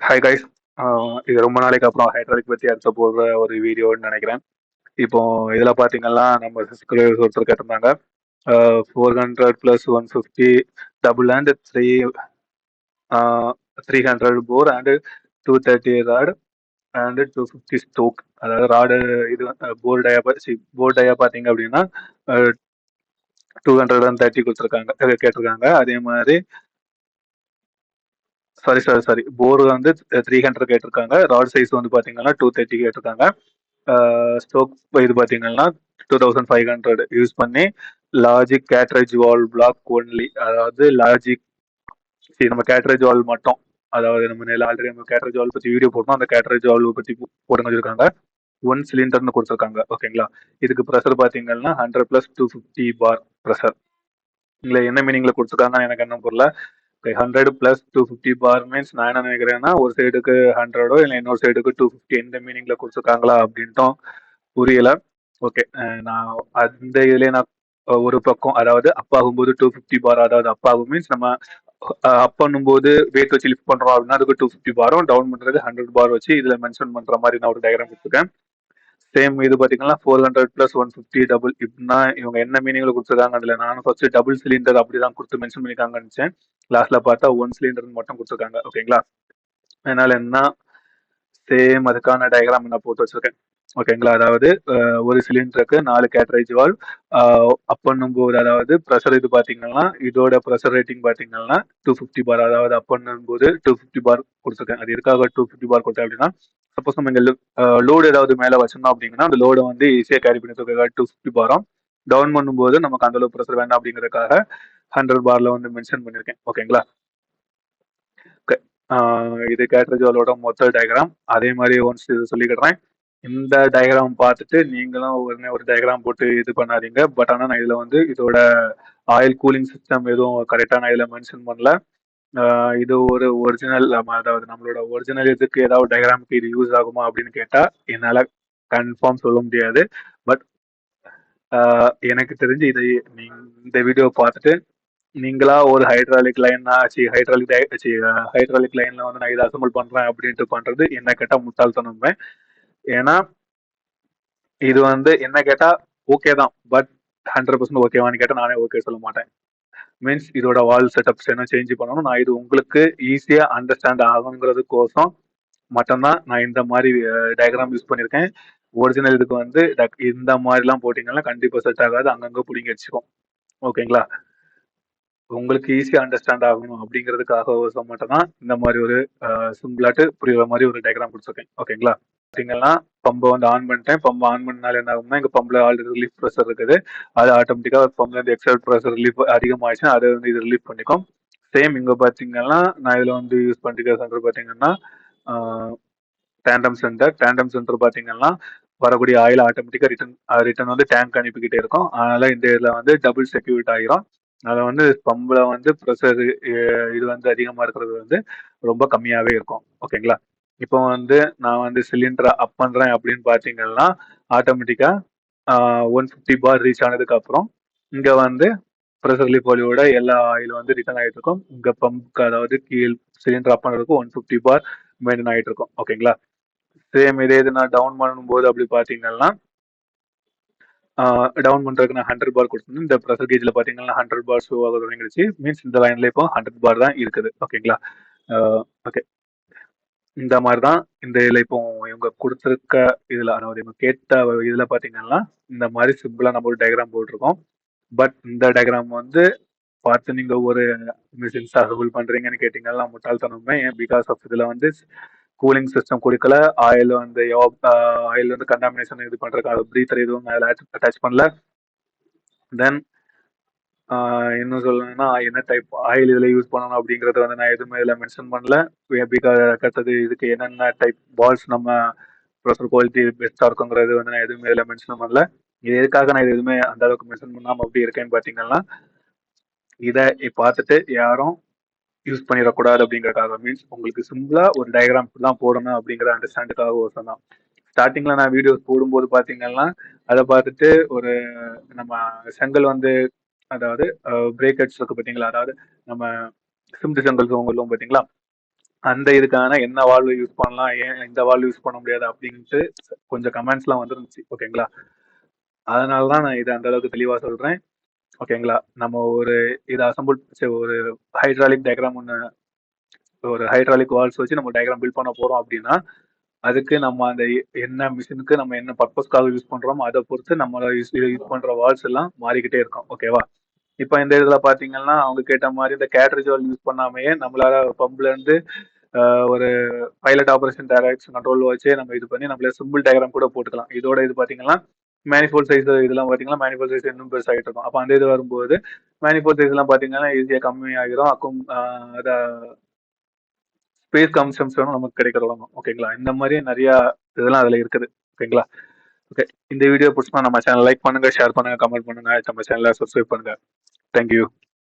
Hi guys இது ரொம்ப நாளைக்கு அப்புறம் ஹைட்ராலிக் பற்றி அடுத்த போடுற ஒரு வீடியோன்னு நினைக்கிறேன். இப்போ இதில் பார்த்தீங்கன்னா நம்ம சப்ஸ்கிரைபர்ஸ் ஒருத்தர் கேட்டிருந்தாங்க. Four hundred plus one fifty double and three three hundred four and two thirty rod and two fifty stroke அதாவது ராடு இது போர் டயா போர் டயா பார்த்தீங்க அப்படின்னா டூ ஹண்ட்ரட் அண்ட் தேர்ட்டி கொடுத்துருக்காங்க கேட்டிருக்காங்க. அதே மாதிரி சாரி சாரி சாரி போர் வந்து த்ரீ ஹண்ட்ரட் கேட்டிருக்காங்க. ராட் சைஸ் வந்து பார்த்தீங்கன்னா டூ தேர்ட்டி கேட்டிருக்காங்க. ஸ்டோக் இது பார்த்தீங்கன்னா two thousand five hundred use பண்ணி logic Godrej wall block only அதாவது லாஜிக் சரி நம்ம கேட்ரேஜ் வால் மட்டும். அதாவது நம்ம நேரில் ஆல்ரெடி நம்ம கேட்ரேஜ் வால் பற்றி வீடியோ போட்டோம் அந்த கேட்ரேஜ் வால் பற்றி போட்டு வச்சிருக்காங்க ஒன் சிலிண்டர்னு கொடுத்துருக்காங்க. ஓகேங்களா இதுக்கு ப்ரெஷர் பார்த்தீங்கன்னா hundred plus two fifty bar pressure இல்லை என்ன மீனிங்ல கொடுத்துருக்காங்கன்னு எனக்கு என்ன புரியல. Hundred plus two fifty bar means நான் என்ன நினைக்கிறேன்னா ஒரு சைடுக்கு ஹண்ட்ரடோ இல்லை இன்னொரு சைடுக்கு டூ ஃபிஃப்டி எந்த மீனிங்ல கொடுத்துருக்காங்களா அப்படின்ட்டும் புரியல. ஓகே நான் அந்த இதுலேயே நான் ஒரு பக்கம் அதாவது அப்பாகும் போது டூ ஃபிஃப்டி பார் அதாவது அப்பாகும் மீன்ஸ் நம்ம அப் பண்ணும்போது வெயிட் வச்சு லிஃப்ட் பண்றோம் அப்படின்னா அதுக்கு டூ ஃபிஃப்டி பாரும் டவுன் பண்றது ஹண்ட்ரட் பார் வச்சு இதுல மென்ஷன் பண்ற மாதிரி நான் ஒரு டயக்ராம் கொடுத்துருக்கேன். சேம் இது பார்த்தீங்கன்னா four hundred plus one fifty double இப்படின்னா இவங்க என்ன மீனிங்ல கொடுத்துருக்காங்க அதில்? நானும் ஃபர்ஸ்ட் டபுள் சிலிண்டர் அப்படி தான் கொடுத்து மென்ஷன் பண்ணியிருக்காங்கன்னு நினச்சேன். லாஸ்ட்ல பார்த்தா ஒன் சிலிண்டர் மட்டும் கொடுத்துருக்காங்க ஓகேங்களா அதனால என்ன? சேம் அதுக்கான டயக்ராம் நான் போட்டு வச்சிருக்கேன். ஓகேங்களா அதாவது ஒரு சிலிண்டருக்கு நாலு கேட்ரேஜ் வால் அப் போது அதாவது ப்ரெஷர் இது பார்த்தீங்கன்னா இதோட ப்ரெஷர் ரேட்டிங் பார்த்தீங்கன்னா டூ ஃபிஃப்டி பார் அதாவது அப் போது டூ ஃபிஃப்டி பார் கொடுத்துருக்கேன். அது இருக்காக டூ ஃபிஃப்டி பார் கொடுத்தேன் அப்படின்னா சப்போஸ் நம்ம இங்கே லோடு ஏதாவது மேலே வச்சிருந்தோம் அப்படிங்கன்னா அந்த லோடை வந்து ஈஸியாக கேரி பண்ணி டூ ஃபிஃப்டி பாரம் டவுன் பண்ணும்போது நமக்கு அந்த அளவு ப்ரெஷர் வேண்டாம் அப்படிங்கிறதுக்காக ஹண்ட்ரட் பார்ல வந்து மென்ஷன் பண்ணியிருக்கேன் ஓகேங்களா இது கேட்ரஜோலோட மொத்த டயக்ராம் அதே மாதிரி ஒன்ஸ் இது சொல்லிக்கிடுறேன். இந்த டயக்ராம் பார்த்துட்டு நீங்களும் உடனே ஒரு டயக்ராம் போட்டு இது பண்ணாதீங்க. பட் ஆனால் நான் இதில் வந்து இதோட ஆயில் கூலிங் சிஸ்டம் எதுவும் கரெக்டாக நான் இதில் மென்ஷன் பண்ணல. இது ஒரு ஒரிஜினல் அதாவது நம்மளோட ஒரிஜினல் இதுக்கு ஏதாவது டயக்ராமுக்கு இது யூஸ் ஆகுமா அப்படின்னு கேட்டால் என்னால் கன்ஃபார்ம் சொல்ல முடியாது. பட் எனக்கு தெரிஞ்சு இதை இந்த வீடியோ பார்த்துட்டு நீங்களா ஒரு ஹைட்ராலிக் லைன் ஆச்சு ஹைட்ராலிக் ஹைட்ராலிக் லைன்ல வந்து நான் இதை அசம்பிள் பண்றேன் அப்படின்ட்டு பண்றது என்ன கேட்டால் முட்டாள்தனமே. ஏன்னா இது வந்து என்ன கேட்டா ஓகே தான். பட் ஹண்ட்ரட் பர்சன்ட் ஓகேவான்னு கேட்டால் நானே ஓகே சொல்ல மாட்டேன். மீன்ஸ் இதோட வால் செட்டப்ஸ் என்ன சேஞ்ச் பண்ணணும் நான் இது உங்களுக்கு ஈஸியா அண்டர்ஸ்டாண்ட் ஆகுங்கிறதுக்கோசம் மட்டும்தான் நான் இந்த மாதிரி டயக்ராம் யூஸ் பண்ணியிருக்கேன். ஒரிஜினல் இதுக்கு வந்து இந்த மாதிரிலாம் போட்டிங்கன்னா கண்டிப்பாக செட் ஆகாது. அங்கங்கே பிடிங்க வச்சுக்கோம். ஓகேங்களா உங்களுக்கு ஈஸியாக அண்டர்ஸ்டாண்ட் ஆகணும் அப்படிங்கிறதுக்காக ஒரு மட்டும் தான் இந்த மாதிரி ஒரு சிம்பிளாட்டு புரியுற மாதிரி ஒரு டயக்ராம் கொடுத்துருக்கேன். ஓகேங்களா பார்த்தீங்கன்னா பம்பை வந்து ஆன் பண்ணிட்டேன். பம்பை ஆன் பண்ணால என்ன ஆகும்னா எங்கள் பம்பில் ஆல்ரெடி ரிலீஃப் ப்ரெஷர் இருக்குது. அது ஆட்டோமேட்டிக்காக பம்பில் இருந்து எக்ஸல் ப்ரெஷர் ரிலீஃப் அதிகமாகிடுச்சுன்னா அதை வந்து இது ரிலீஃப் பண்ணிக்கும். சேம் இங்கே பார்த்தீங்கன்னா நான் இதில் வந்து யூஸ் பண்ணிக்கிற சென்டர் பார்த்தீங்கன்னா டேண்டம் சென்டர் டேண்டம் சென்டர் பார்த்தீங்கன்னா வரக்கூடிய ஆயில் ஆட்டோமேட்டிக்காக ரிட்டன் ரிட்டன் வந்து டேங்க் அனுப்பிக்கிட்டே இருக்கும். அதனால் இந்த இதில் வந்து டபுள் செக்யூரிட் ஆகிரும் அதை வந்து பம்பில் வந்து ப்ரெஷர் இது வந்து அதிகமாக இருக்கிறது வந்து ரொம்ப கம்மியாகவே இருக்கும். ஓகேங்களா இப்போ வந்து நான் வந்து சிலிண்டரை அப் பண்ணுறேன் அப்படின்னு பார்த்தீங்கன்னா ஆட்டோமேட்டிக்காக ஒன் ஃபிஃப்டி பார் ரீச் ஆனதுக்கப்புறம் இங்கே வந்து ப்ரெஷர் லிப்போலியோட எல்லா ஆயிலும் வந்து ரிட்டர்ன் ஆகிட்டு இருக்கும். இங்கே பம்புக்கு அதாவது கீழ் சிலிண்டர் அப் பண்ணுறதுக்கு ஒன் ஃபிஃப்டி பார் மெயின்டைன் ஆகிட்டு இருக்கும். ஓகேங்களா சேம் இதே இது நான் டவுன் பண்ணும்போது அப்படி பார்த்தீங்கன்னா டவுன் பண்ணுறதுக்கு நான் ஹண்ட்ரட் பார் கொடுத்துருந்தேன். இந்த ப்ரெஷர் கேஜில் பார்த்தீங்கன்னா ஹண்ட்ரட் பார் ஷோ ஆகுது தொடங்கிடுச்சு. மீன்ஸ் இந்த லைனில் இப்போ ஹண்ட்ரட் பார் தான் இருக்குது. ஓகேங்களா ஓகே இந்த மாதிரி தான் இந்த இதில் இப்போ இவங்க கொடுத்துருக்க இதில் அதாவது இவங்க கேட்ட இதில் பார்த்தீங்கன்னா இந்த மாதிரி சிம்பிளாக நம்ம ஒரு டயக்ராம் போட்டிருக்கோம். பட் இந்த டயக்ராம் வந்து பார்த்து நீங்கள் ஒரு மிஷின்ஸ் அசபிள் பண்ணுறீங்கன்னு கேட்டிங்கன்னா முட்டாள்தனமே. பிகாஸ் ஆஃப் இதில் வந்து கூலிங் சிஸ்டம் கொடுக்கல. ஆயில் வந்து uh, ஆயில் வந்து கண்டாமினேஷன் இது பண்ணுறதுக்காக ப்ரீத்தர் எதுவும் அதில் அட்டாச் பண்ணல. தென் இன்னும் சொல்லணும்னா என்ன டைப் ஆயில் இதில் யூஸ் பண்ணணும் அப்படிங்கறத வந்து நான் எதுவுமே இதில் மென்ஷன் பண்ணல. பிகாஸ் கட்டது இதுக்கு என்னென்ன டைப் பால்ஸ் நம்ம ப்ரொசர் குவாலிட்டி பெஸ்ட்டாக இருக்குங்கிறது வந்து நான் எதுவுமே இதில் மென்ஷன் பண்ணல. இது எதுக்காக நான் இது எதுவுமே அந்த அளவுக்கு மென்ஷன் பண்ணாமல் அப்படி இருக்கேன்னு பார்த்தீங்கன்னா இதை பார்த்துட்டு யாரும் யூஸ் பண்ணிடக்கூடாது அப்படிங்கறக்காக மீன்ஸ் உங்களுக்கு சிம்பிளாக ஒரு டயக்ராம் தான் போடணும் அப்படிங்கிற அண்டர்ஸ்டாண்டுக்காக ஒரு சொன்னோம் ஸ்டார்டிங்கில் நான் வீடியோஸ் போடும்போது பார்த்தீங்கன்னா அதை பார்த்துட்டு ஒரு நம்ம செங்கல் வந்து அதாவது பிரேக்கர்ஸ் இருக்கு பார்த்தீங்களா அதாவது நம்ம சிம்ட் செங்கல் சொல்லுவோம் பார்த்தீங்களா அந்த இதுக்கான என்ன வால்வு யூஸ் பண்ணலாம்? ஏன் இந்த வால்வு யூஸ் பண்ண முடியாது? அப்படின்ட்டு கொஞ்சம் கமெண்ட்ஸ்லாம் வந்துருந்துச்சு. ஓகேங்களா? அதனால தான் நான் இதை அந்த அளவுக்கு தெளிவாக சொல்கிறேன் ஓகேங்களா? நம்ம ஒரு இதை அசம்பிள் ஒரு ஹைட்ராலிக் டயக்ராம் ஒன்று ஒரு ஹைட்ராலிக் வால்ஸ் வச்சு நம்ம டயக்ராம் பில்ட் பண்ண போகிறோம் அப்படின்னா அதுக்கு நம்ம அந்த என்ன மிஷினுக்கு நம்ம என்ன பர்பஸ்க்காக யூஸ் பண்ணுறோமோ அதை பொறுத்து நம்மளை யூஸ் யூஸ் பண்ணுற வால்ஸ் எல்லாம் மாறிக்கிட்டே இருக்கும். ஓகேவா? இப்போ இந்த இதில் பார்த்தீங்கன்னா அவங்க கேட்ட மாதிரி இந்த கேட்ரிஜோல் யூஸ் பண்ணாமையே நம்மளால பம்ப்ல இருந்து ஒரு பைலட் ஆப்ரேஷன் டைரக்ஷன் கண்ட்ரோல் வச்சே நம்ம இது பண்ணி நம்மளே சிம்பிள் டயக்ராம் கூட போட்டுக்கலாம். இதோட இது பார்த்தீங்கன்னா மேனிஃபோல் சைஸ் இதெல்லாம் பார்த்தீங்கன்னா மேனிஃபோல் சைஸ் இன்னும் பெருசாகிட்டு இருக்கும். அப்போ அந்த இது வரும்போது மேனிஃபோல் சைஸ்லாம் பார்த்தீங்கன்னா ஈஸியாக கம்மி ஆகிரும் அக்கும் அதை ஸ்பேஸ் கன்சம்ஷனும் நமக்கு கிடைக்க தொடங்கும். ஓகேங்களா இந்த மாதிரி நிறைய இதெல்லாம் அதில் இருக்குது. ஓகேங்களா ஓகே இந்த வீடியோ பிடிச்சா நம்ம சேனல் லைக் பண்ணுங்க ஷேர் பண்ணுங்க கமெண்ட் பண்ணுங்க. நம்ம சேனலை சப்ஸ்கிரைப் பண்ணுங்க. தேங்க்யூ